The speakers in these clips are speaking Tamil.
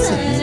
四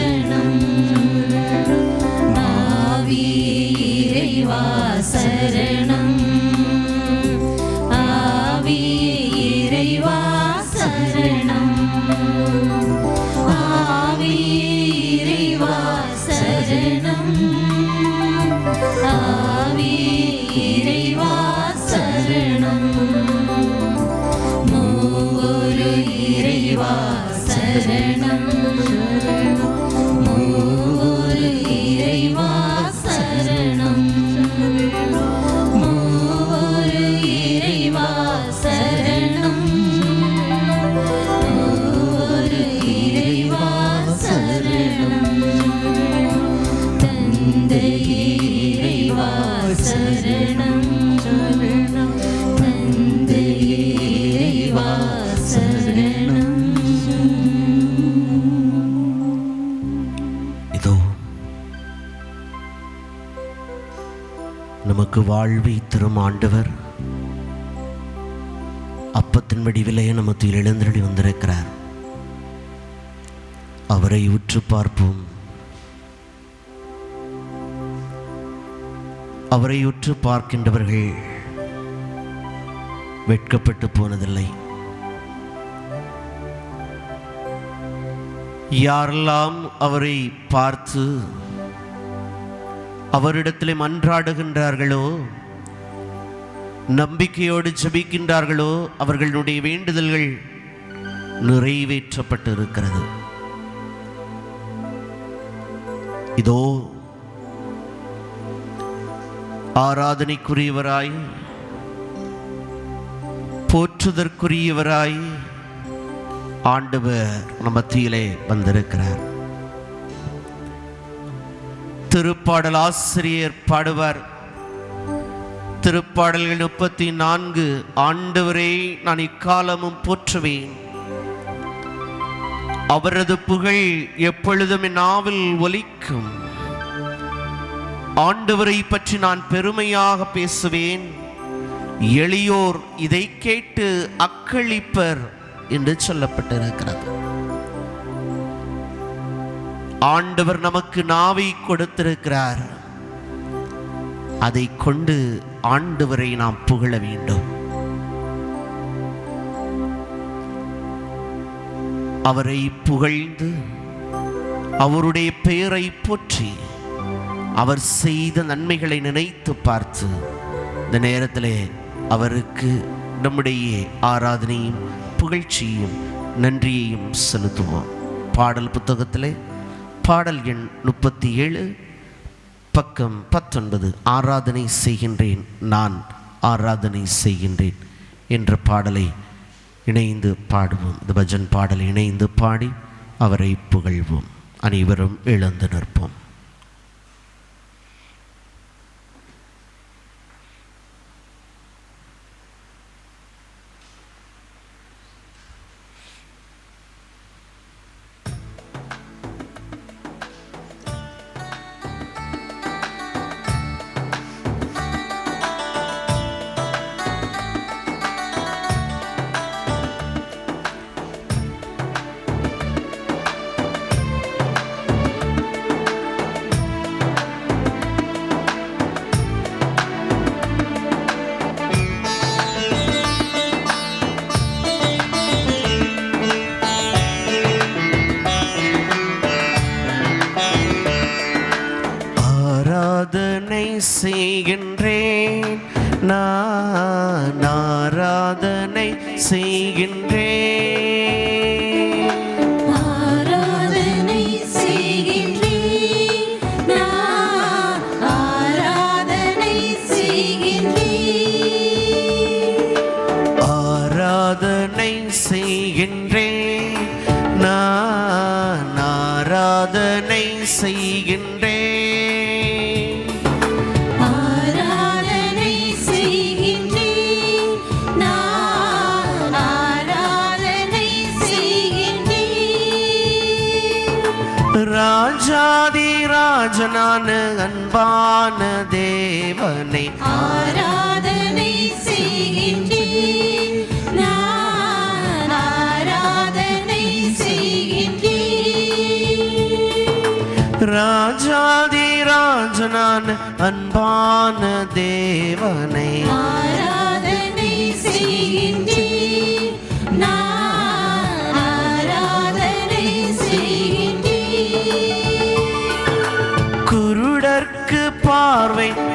நமக்கு வாழ்வை தரும் ஆண்டவர். அப்பத்தின் வடிவிலேயே நமக்கு எழுந்தருளி வந்திருக்கிறார். அவரை உற்று பார்ப்போம். அவரை உற்று பார்க்கின்றவர்கள் வெட்கப்பட்டு போனதில்லை. யாரெல்லாம் அவரை பார்த்து அவரிடத்திலே மன்றாடுகின்றார்களோ? நம்பிக்கையோடு ஜபிக்கின்றார்களோ? அவர்களுடைய வேண்டுதல்கள் நிறைவேற்றப்பட்டு இருக்கிறது இதோ ஆராதனைக்குரியவராய் போற்றுதற்குரியவராய் ஆண்டவர் நம்ம மத்தியிலே வந்திருக்கிறார். திருப்பாடல் ஆசிரியர் பாடுவார். திருப்பாடல்கள் முப்பத்தி நான்கு ஆண்டவரே நான் இக்காலமும் போற்றுவேன். அவரது புகழ் எப்பொழுதும் என் நாவில் ஒலிக்கும். ஆண்டவரை பற்றி நான் பெருமையாக பேசுவேன். எளியோர் இதை கேட்டு அக்களிப்பர் என்று சொல்லப்பட்டிருக்கிறது. ஆண்டவர் நமக்கு நாவை கொடுத்திருக்கிறார். அதை கொண்டு ஆண்டவரை நாம் புகழ வேண்டும். அவரை புகழ்ந்து அவருடைய பெயரை போற்றி அவர் செய்த நன்மைகளை நினைத்து பார்த்து இந்த நேரத்திலே அவருக்கு நம்முடைய ஆராதனையும் புகழ்ச்சியும் நன்றியையும் செலுத்துவோம். பாடல் புத்தகத்திலே பாடல் எண் முப்பத்தி ஏழு பக்கம் பத்தொன்பது. ஆராதனை செய்கின்றேன் நான் ஆராதனை செய்கின்றேன் என்ற பாடலை இணைந்து பாடுவோம். இந்த பஜன் பாடலை இணைந்து பாடி அவரை புகழ்வோம். அனைவரும் எழுந்து நிற்போம். ராஜாதி ராஜனான அன்பான தேவனை. ஆராதனை செய்கின்றேன் ராஜாதி ராஜனான அன்பான தேவனை. ஆராதனை செய்கின்றேன் பார்வை.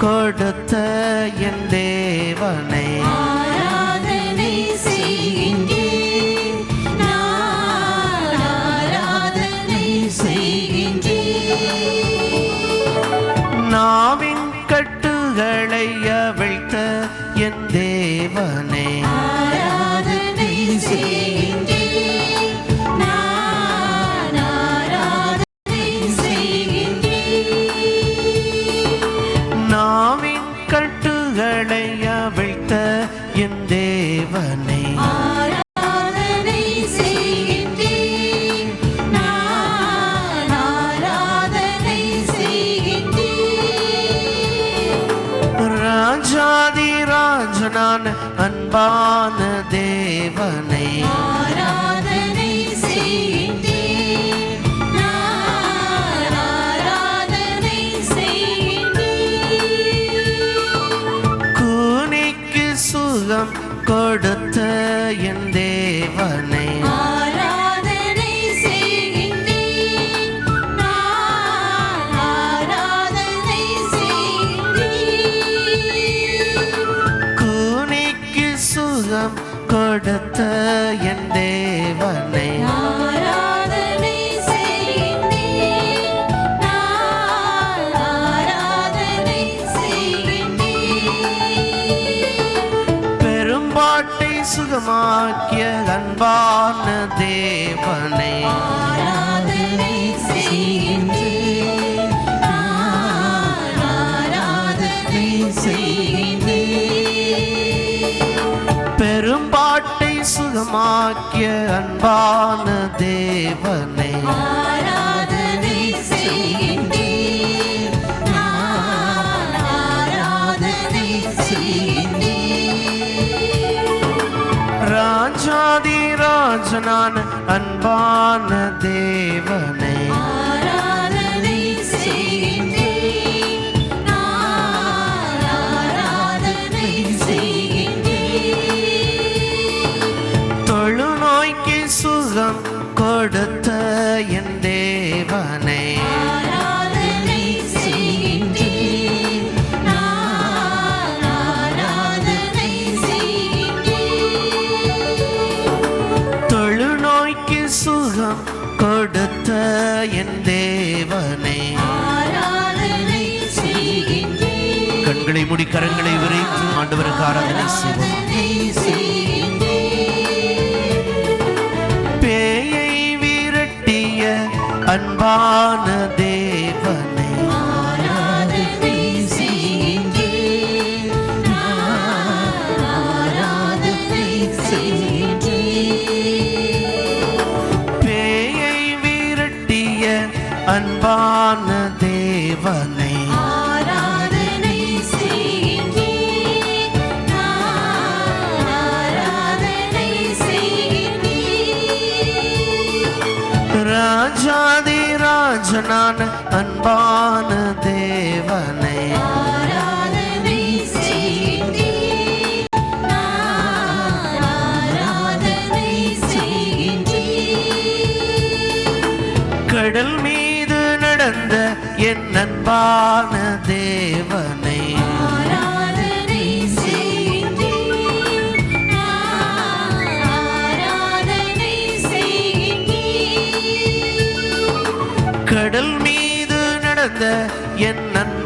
கொடுத்த என் தேவனை. ஆராதனை செய்கின்றேன். ஆராதனை செய்கின்றேன். நாவின் கட்டுகளை அவிழ்த்த என் தேவன். சுகம் கொடுத்த என் தேவனை. பெரும்பாட்டை சுகமாக்கிய அன்பான தேவன். சொர்க்கமாக்கிய அன்பான தேவனே. ராஜாதி ராஜனான அன்பான தேவன். கொடுத்த என் தேவனை. தொழுநோய்க்கு சுகம் கொடுத்த என் தேவனை. கண்களை முடி கரங்களை விரைத்து ஆண்டவருக்கு ஆராதனை செய்வோம். ஆரான தேவனை. பேயை விரட்டிய அன்பான நான் அன்பான தேவ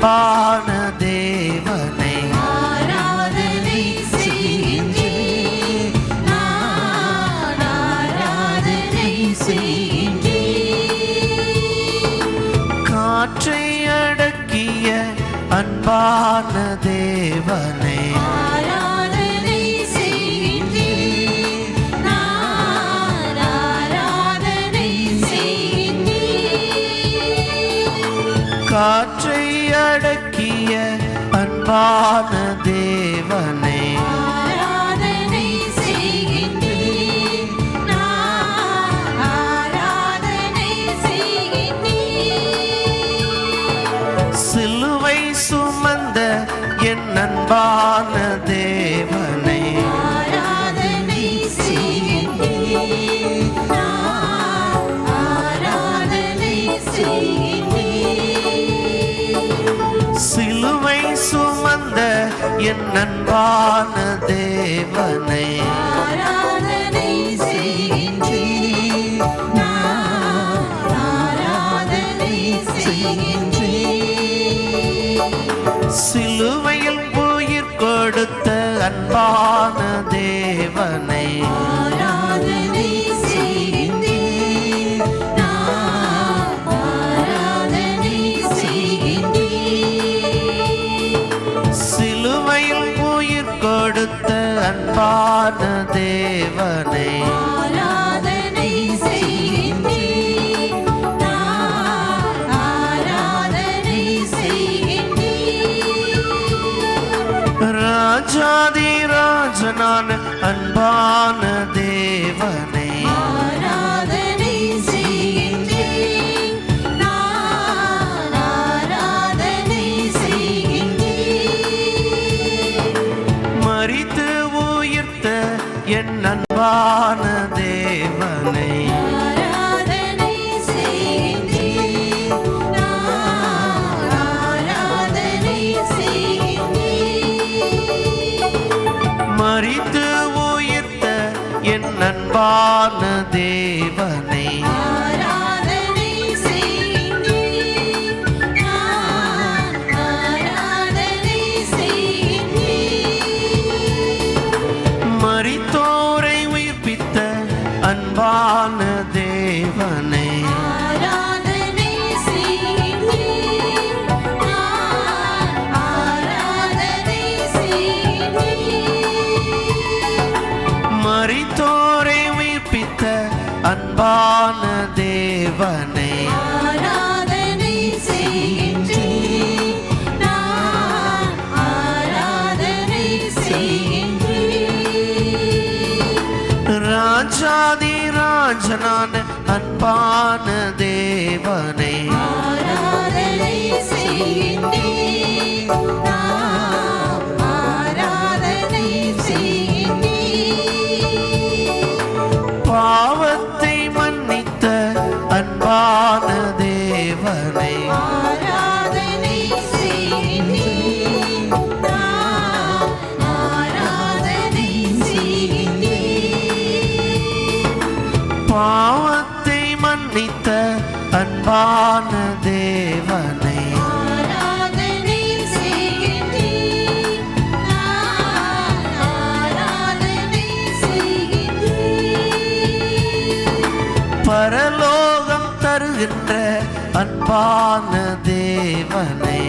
아, Amen. என் நண்பான தேவனை. ஆராதமான தேவனை ஆராதனை செய்கின்றேன் ஆராதனை செய்கின்றேன் ராஜாதி ராஜனான அன்பான தேவன் அன்பான தேவனை. ராஜாதி ராஜனான அன்பான தேவனை. ஆராதனை செய்கின்றேன். ஆரான தேவனை. பாவத்தை மன்னித்த அன்பான தேவன். வாழ்கின்ற அன்பான தேவனே.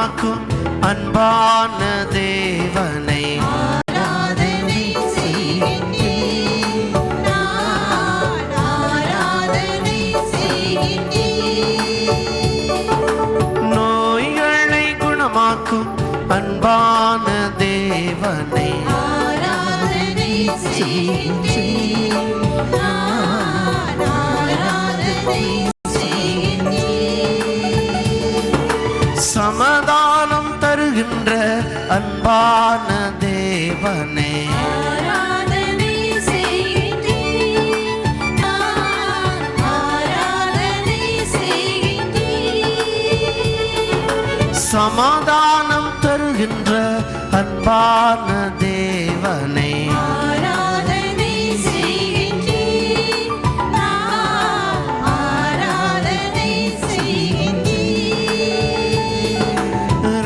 குணமாக்கும் அன்பான சமாதானம் தருகின்ற அன்பான தேவனை.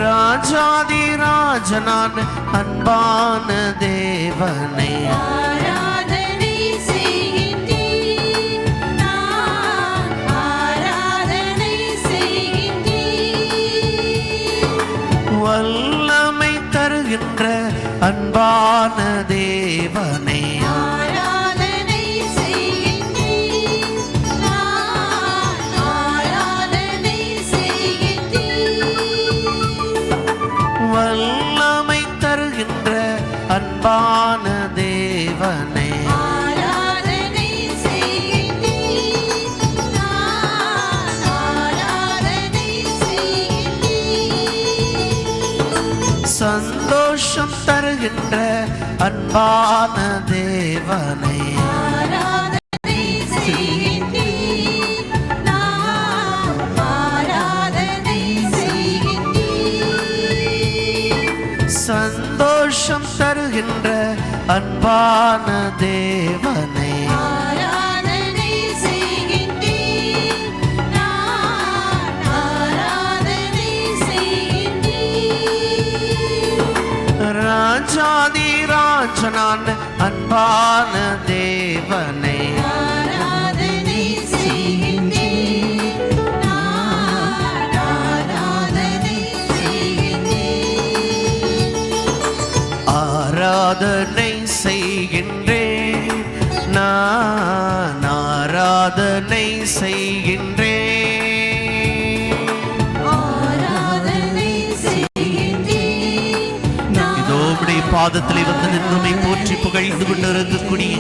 ராஜாதி ராஜனான அன்பான தேவனை. அன்பான சந்தோஷம் தருகின்ற அன்பான தேவனை. சந்தோஷம் தருகின்ற அன்பான தேவ ராஜனான அன்பான தேவனை. ஆராதனை செய்கின்றேன் நான் ஆராதனை செய்கின்றேன் பாதத்திலே வந்து நின்றுமை போற்றி புகழ்ந்து கொண்டிருக்கக்கூடிய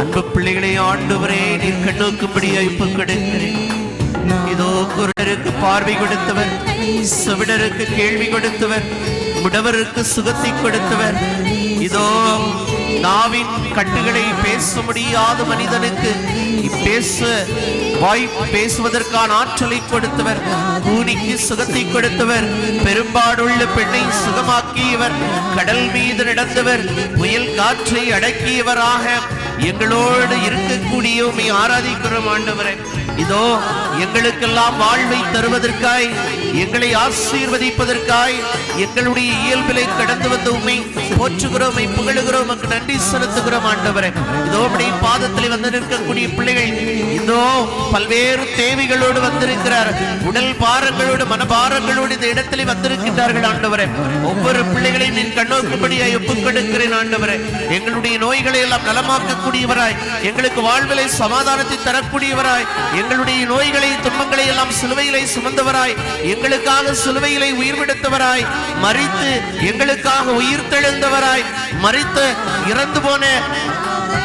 அன்பு பிள்ளைகளை ஆண்டவரே நீர் கண்ணோக்கும்படி அழைப்பு கிடைக்கிறேன். இதோ குருடருக்கு பார்வை கொடுத்தவர் செவிடருக்கு கேள்வி கொடுத்தவர் முடவருக்கு சுகத்தை கொடுத்தவர். இதோ நாவின் கட்டுகளை பேச முடியாத மனிதனுக்கு பேச வாய் பேசுவதற்கான ஆற்றலை கொடுத்தவர் கூனிக்கு சுகத்தை கொடுத்தவர் பெரும்பாடுள்ள பெண்ணை சுகமாக்கியவர் கடல் மீது நடந்தவர் புயல் காற்றை அடக்கியவராக எங்களோடு இருக்கக்கூடிய உண்மை ஆராதிக்கிறோம் ஆண்டவரை. இதோ எங்களுக்கெல்லாம் வாழ்வை தருவதற்காய் எங்களை ஆசீர்வதிப்பதற்காய் எங்களுடைய இயல்பிலை கடந்து வந்த உண்மை போற்றுகிறோம் புகழுகிறோம் நன்றி செலுத்துகிறோம் ஆண்டவரே. இதோ அப்படி பாதத்தில் வந்து நிற்கக்கூடிய பிள்ளைகள் இதோ பல்வேறு தேவைகளோடு வந்திருக்கிறார். உடல் பாரங்களோடு மனபாரங்களோடு இந்த இடத்துல வந்திருக்கின்றார்கள் ஆண்டவரே. ஒவ்வொரு பிள்ளைகளையும் நீ கண்ணோக்கும்படியாய் ஒப்புக்கெடுக்கிறேன் ஆண்டவரே. எங்களுடைய நோய்களை எல்லாம் நலமாக்கக்கூடியவராய் எங்களுக்கு வாழ்விலை சமாதானத்தை தரக்கூடியவராய் எங்களுடைய நோய்களை துன்பங்களை எல்லாம் சிலுவையிலே சுமந்தவராய் எங்களுக்காக சிலுவையிலே உயிர் விடுத்தவராய் மறித்து எங்களுக்காக உயிர் தெழுந்தவராய் மறித்து இறந்து போன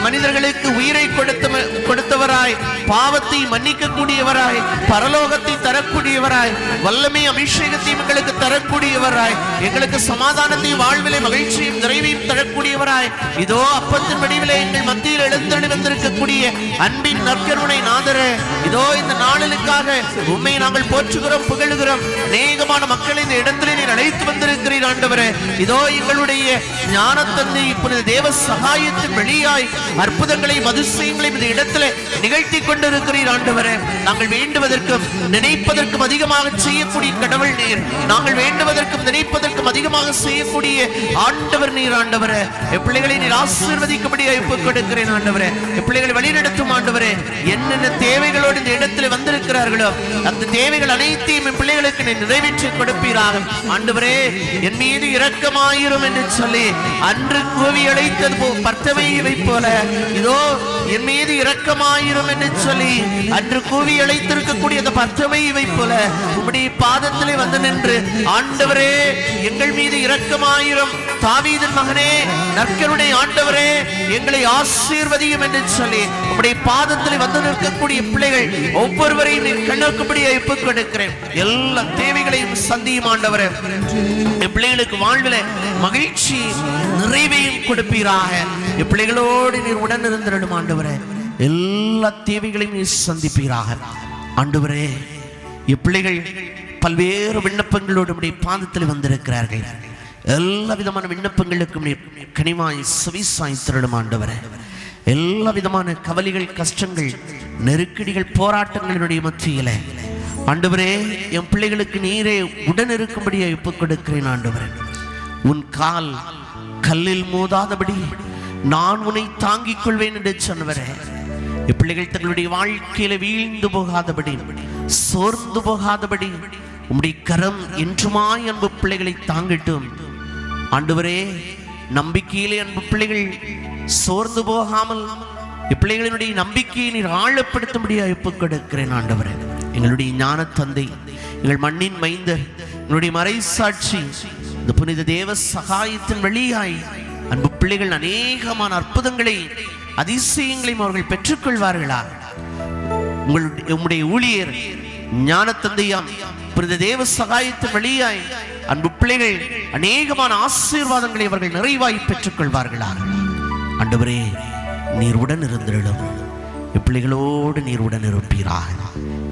மனிதர்களுக்கு உயிரை கொடுத்த கொடுத்தவராய் பாவத்தை மன்னிக்க கூடியவராய் பரலோகத்தை தரக்கூடியவராய் வல்லமை அபிஷேகத்தையும் எங்களுக்கு தரக்கூடியவராய் எங்களுக்கு சமாதானத்தையும் வாழ்விலை மகிழ்ச்சியும் நிறைவையும் தரக்கூடியவராய். இதோ அப்பத்தின் வடிவிலே எங்கள் மத்தியில் எழுந்தடி வந்திருக்கக்கூடிய அன்பின் நற்கருணை நாதர இதோ இந்த நாளிலுக்காக உண்மையை நாங்கள் போற்றுகிறோம் புகழுகிறோம். அநேகமான மக்களை இந்த இடத்திலே நீர் அழைத்து வந்திருக்கிறீர் ஆண்டவரே. இதோ எங்களுடைய ஞானத்தந்தை இப்பொழுது தேவ சகாயத்தின் வெளியாய் அற்புதங்களையும் அதிசயங்களையும் இந்த இடத்துல நிகழ்த்தி கொண்டிருக்கிறீர் ஆண்டவரே. நாங்கள் வேண்டுவதற்கும் நினைப்பதற்கும் அதிகமாக செய்யக்கூடிய கடவுள் நீர். நாங்கள் வேண்டுவதற்கும் நினைப்பதற்கும் அதிகமாக செய்யக்கூடிய ஆண்டவர் நீர் ஆண்டவரே. பிள்ளைகளை நீர் ஆசீர்வதிக்கும்படி ஒப்புக் கொடுக்கிறேன் ஆண்டவரே. பிள்ளைகளை வழிநடத்தும் ஆண்டவரே. என்னென்ன தேவைகளோடு இந்த இடத்துல வந்திருக்கிறார்களோ அந்த தேவைகள் அனைத்தையும் என் பிள்ளைகளுக்கு நீர் நிறைவேற்றி கொடுப்பீராக. ஆண்டவரே என் மீது இரக்கமாயிரும் என்று சொல்லி அன்று கூவி அழைத்தது போ பர்த்தவையை போல இதோ என் மீது இரக்கமாயிரும் என்று சொல்லி அன்று கூவி அழைத்திருக்கக்கூடிய அந்த இவை போல உம்முடைய பாதத்திலே வந்து நின்று ஆண்டவரே எங்கள் மீது இரக்கமாயிரும். தாவீதன் மகனே நற்கருடைய ஆண்டவரே எங்களை ஆசீர்வதியும் என்று சொல்லி உங்களுடைய பாதத்தில் வந்து நிற்கக்கூடிய பிள்ளைகள் ஒவ்வொருவரையும் நீர் கண்ணோக்கும்படி ஒப்புக் கொடுக்கிறேன். எல்லா தேவைகளையும் சந்தியும் ஆண்டவரே. பிள்ளைகளுக்கு வாழ்வில் மகிழ்ச்சி நிறைவையும் கொடுப்பீராக. இப்பிள்ளைகளோடு நீர் உடன் இருந்திடும் ஆண்டவரே. எல்லா தேவைகளையும் நீர் சந்திப்பீராக. ஆண்டவரே இப்பிள்ளைகள் பல்வேறு விண்ணப்பங்களோடு உம்முடைய பாதத்தில் வந்திருக்கிறார்கள். எல்லா விதமான விண்ணப்பங்களுக்கும் நீர் கனிமாய் சுவிசாய் திருடும் ஆண்டவரே. எல்லா விதமான கவலைகள் கஷ்டங்கள் நெருக்கடிகள் போராட்டங்களினுடைய மத்தியில. ஆண்டவரே என் பிள்ளைகளுக்கு நீரே உடன் இருக்கும்படியா ஒப்புக் கொடுக்கிறேன் ஆண்டவரே. உன் கால் கல்லில் மோதாதபடி நான் உன்னை தாங்கிக் கொள்வேன் என்று சொன்னவரே. என் பிள்ளைகள் தங்களுடைய வாழ்க்கையில வீழ்ந்து போகாதபடி சோர்ந்து போகாதபடி உம்முடைய கரம் என்றுமாய் அன்பு பிள்ளைகளை தாங்கட்டும். ஆண்டவரே நம்பிக்கையிலே அன்பு பிள்ளைகள் சோர்ந்து போகாமல் இப்பிள்ளைகளினுடைய நம்பிக்கையை நீர் ஆழப்படுத்தும்படியா ஒப்புக் கொடுக்கிறேன் ஆண்டவரே. எங்களுடைய ஞான தந்தை எங்கள் மண்ணின் மைந்தர் எங்களுடைய மறைசாட்சி இந்த புனித தேவ சகாயத்தின் வழியாய் அன்பு பிள்ளைகள் அநேகமான அற்புதங்களை அதிசயங்களையும் அவர்கள் பெற்றுக்கொள்வார்களா? உங்களுடைய உம்முடைய ஊழியர் ஞான தந்தையாம் புரிந்த தேவ சகாயத்து வழியாய் அன்பு பிள்ளைகள் அநேகமான ஆசீர்வாதங்களை அவர்கள் நிறைவாய் பெற்றுக் கொள்வார்களாக ஆண்டவரே நீர் உடன் இருந்திடும் இப்பிள்ளைகளோடு நீர் உடன் இருப்பீராக.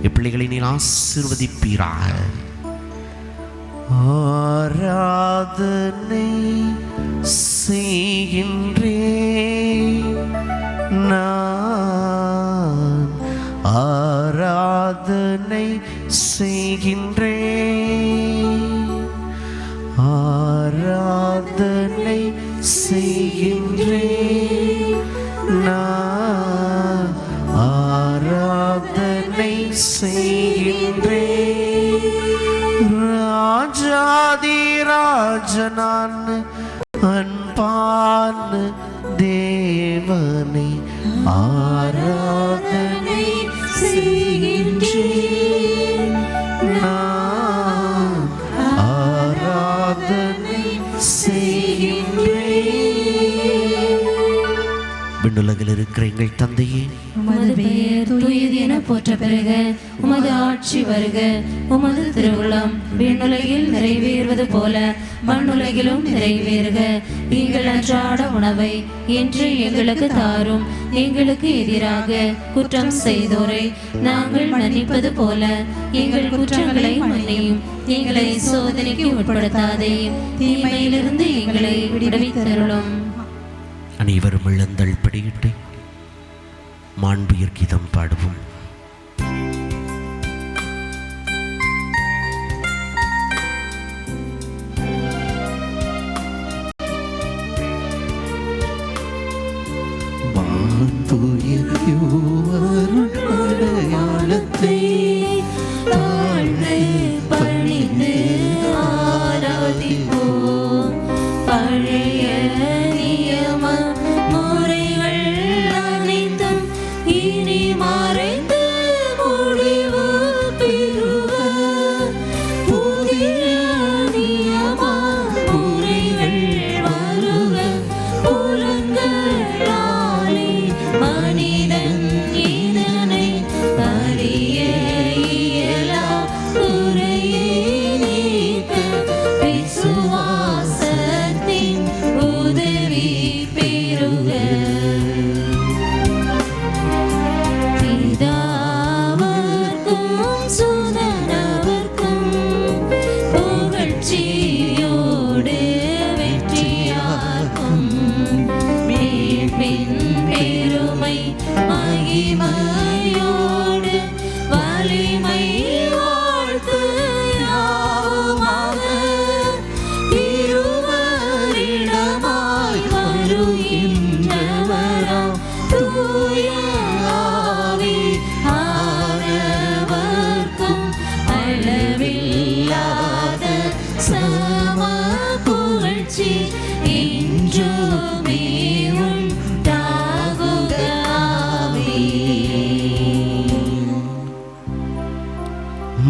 இப்பிள்ளைகளை நீர் ஆசீர்வதிப்பீராக. ஆராதனை செய்கின்றே நான். ஆராதனை செய்கின்றேன். மண்ணுலகிலும் நிறைவேறுக. எங்கள் அன்றாட உணவை என்று எங்களுக்கு தாரும். எங்களுக்கு எதிராக குற்றம் செய்தோரை நாங்கள் மன்னிப்பது போல. எங்கள் குற்றங்களை மன்னியும். எங்களை சோதனைக்கு உட்படுத்தாதே. தீமையிலிருந்து எங்களை விடுவித்தருளும். அனைவரும் இழந்தல் படியிட்டு மாண்புயர் கீதம் பாடுவோம்.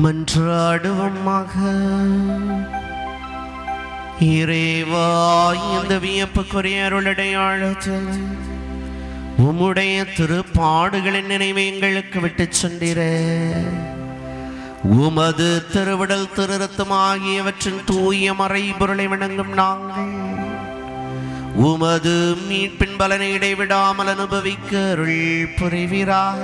மன்றாடுவோமாக இறைவா இந்த வியப்புக்குரிய அருளடையாளத்தில் உம்முடைய திருப்பாடுகளின் நினைவை எங்களுக்கு விட்டுச் சென்றீரே. உமது திருவிடல் திருரத்தம் ஆகியவற்றின் தூய மறைபொருளை வணங்கும் நாங்கள். உமது மீட்பின் பலனை இடைவிடாமல் அனுபவிக்க அருள் புரிவீராக.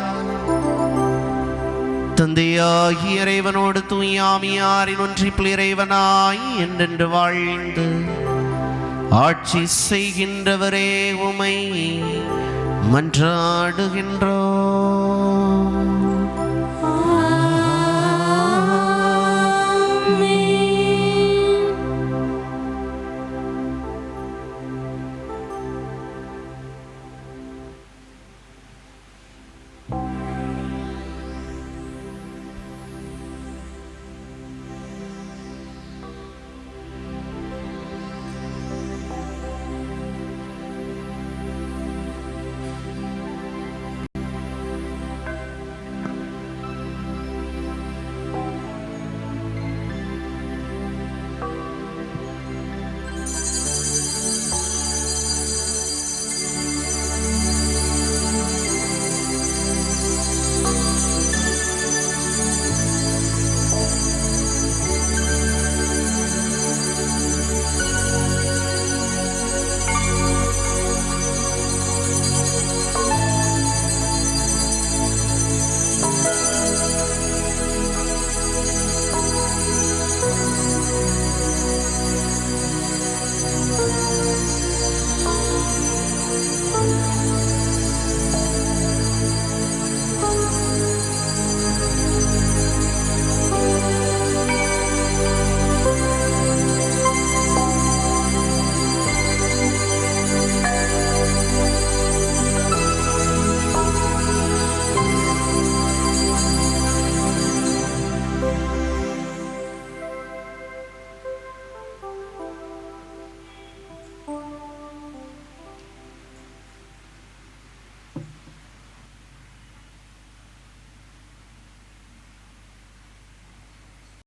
தந்தையாகி இறைவனோடு தூயாமியாரின் ஒன்றிப்பில் இறைவனாய் என்றென்று வாழ்ந்து ஆட்சி செய்கின்றவரே உமை மன்றாடுகின்றோ